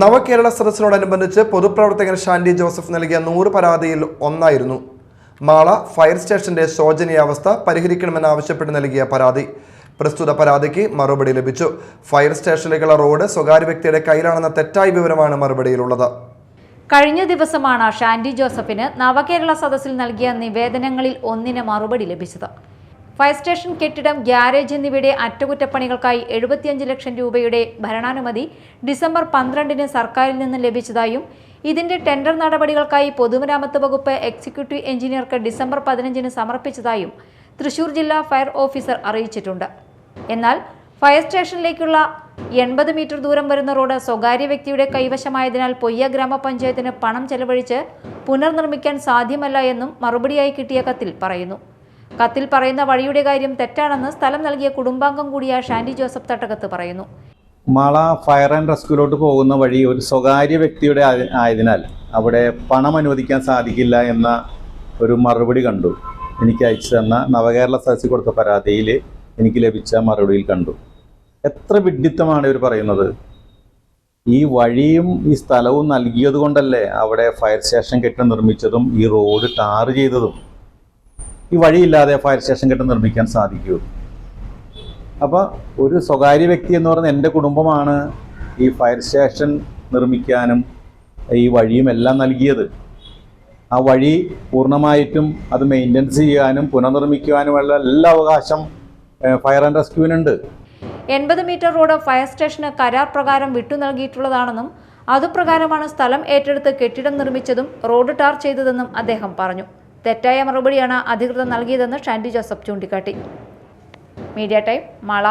നവകേരള സദസ്സിനോടനുബന്ധിച്ച് പൊതുപ്രവർത്തകൻ ഷാൻഡി ജോസഫ് നൽകിയ നൂറ് പരാതിയിൽ ഒന്നായിരുന്നു. മാള ഫയർ സ്റ്റേഷന്റെ ശോചനീയാവസ്ഥ പരിഹരിക്കണമെന്നാവശ്യപ്പെട്ട് നൽകിയ പരാതി. പ്രസ്തുത പരാതിക്ക് മറുപടി ലഭിച്ചു. ഫയർ സ്റ്റേഷനിലേക്കുള്ള റോഡ് സ്വകാര്യ വ്യക്തിയുടെ കയ്യിലാണെന്ന തെറ്റായ വിവരമാണ് മറുപടിയിലുള്ളത്. കഴിഞ്ഞ ദിവസമാണ് ഷാൻഡി ജോസഫിന് നവകേരള സദസ്സിൽ നൽകിയ നിവേദനങ്ങളിൽ ഒന്നിന് മറുപടി ലഭിച്ചത്. ഫയർ സ്റ്റേഷൻ കെട്ടിടം ഗ്യാരേജ് എന്നിവയുടെ അറ്റകുറ്റപ്പണികൾക്കായി എഴുപത്തിയഞ്ച് ലക്ഷം രൂപയുടെ ഭരണാനുമതി ഡിസംബർ പന്ത്രണ്ടിന് സർക്കാരിൽ നിന്ന് ലഭിച്ചതായും ഇതിന്റെ ടെൻഡർ നടപടികൾക്കായി പൊതുമരാമത്ത് വകുപ്പ് എക്സിക്യൂട്ടീവ് എഞ്ചിനീയർക്ക് ഡിസംബർ പതിനഞ്ചിന് സമർപ്പിച്ചതായും തൃശൂർ ജില്ലാ ഫയർ ഓഫീസർ അറിയിച്ചിട്ടുണ്ട്. എന്നാൽ ഫയർ സ്റ്റേഷനിലേക്കുള്ള എൺപത് മീറ്റർ ദൂരം വരുന്ന റോഡ് സ്വകാര്യ വ്യക്തിയുടെ കൈവശമായതിനാൽ പൊയ്യ ഗ്രാമപഞ്ചായത്തിന് പണം ചെലവഴിച്ച് പുനർനിർമ്മിക്കാൻ സാധ്യമല്ല എന്നും മറുപടിയായി കിട്ടിയ കത്തിൽ പറയുന്നു. കത്തിൽ പറയുന്ന വഴിയുടെ കാര്യം തെറ്റാണെന്ന് സ്ഥലം നൽകിയ കുടുംബാംഗം കൂടിയ ഷാൻഡി ജോസഫ് തട്ടകത്ത് പറയുന്നു. മാള ഫയർ ആൻഡ് റെസ്ക്യൂലോട്ട് പോകുന്ന വഴി ഒരു സ്വകാര്യ വ്യക്തിയുടെ ആയതിനാൽ അവിടെ പണം അനുവദിക്കാൻ സാധിക്കില്ല എന്ന ഒരു മറുപടി കണ്ടു. എനിക്ക് അയച്ചു തന്ന നവകേരള സദസ്സിൽ കൊടുത്ത പരാതിയിൽ എനിക്ക് ലഭിച്ച മറുപടിയിൽ കണ്ടു. എത്ര വിഡ്ഢിത്തമാണ് ഇവർ പറയുന്നത്. ഈ വഴിയും ഈ സ്ഥലവും നൽകിയത് കൊണ്ടല്ലേ അവിടെ ഫയർ സ്റ്റേഷൻ കെട്ടിടം നിർമ്മിച്ചതും ഈ റോഡ് ടാർ ചെയ്തതും ഈ വഴിയില്ലാതെ ഫയർ സ്റ്റേഷൻ കെട്ടിടം നിർമ്മിക്കാൻ സാധിക്കുകയുള്ളൂ അപ്പോൾ ഒരു സ്വകാര്യ വ്യക്തി എന്ന് പറയുന്നത് എന്റെ കുടുംബമാണ് ഈ ഫയർ സ്റ്റേഷൻ നിർമ്മിക്കാനും ഈ വഴിയും എല്ലാം നൽകിയത്. ആ വഴി പൂർണമായിട്ടും അത് മെയിന്റനൻസ് ചെയ്യാനും പുനർനിർമ്മിക്കുവാനുമുള്ള എല്ലാ അവകാശം ഫയർ ആൻഡ് റെസ്ക്യൂവിനുണ്ട് എൺപത് മീറ്റർ റോഡ് ഫയർ സ്റ്റേഷന് കരാർ പ്രകാരം വിട്ടു നൽകിയിട്ടുള്ളതാണെന്നും അതുപ്രകാരമാണ് സ്ഥലം ഏറ്റെടുത്ത് കെട്ടിടം നിർമ്മിച്ചതും റോഡ് ടാർ ചെയ്തതെന്നും അദ്ദേഹം പറഞ്ഞു. തെറ്റായ മറുപടിയാണ് അധികൃതർ നൽകിയതെന്ന് ഷാൻഡി ജോസഫ് ചൂണ്ടിക്കാട്ടി. Media time Mala.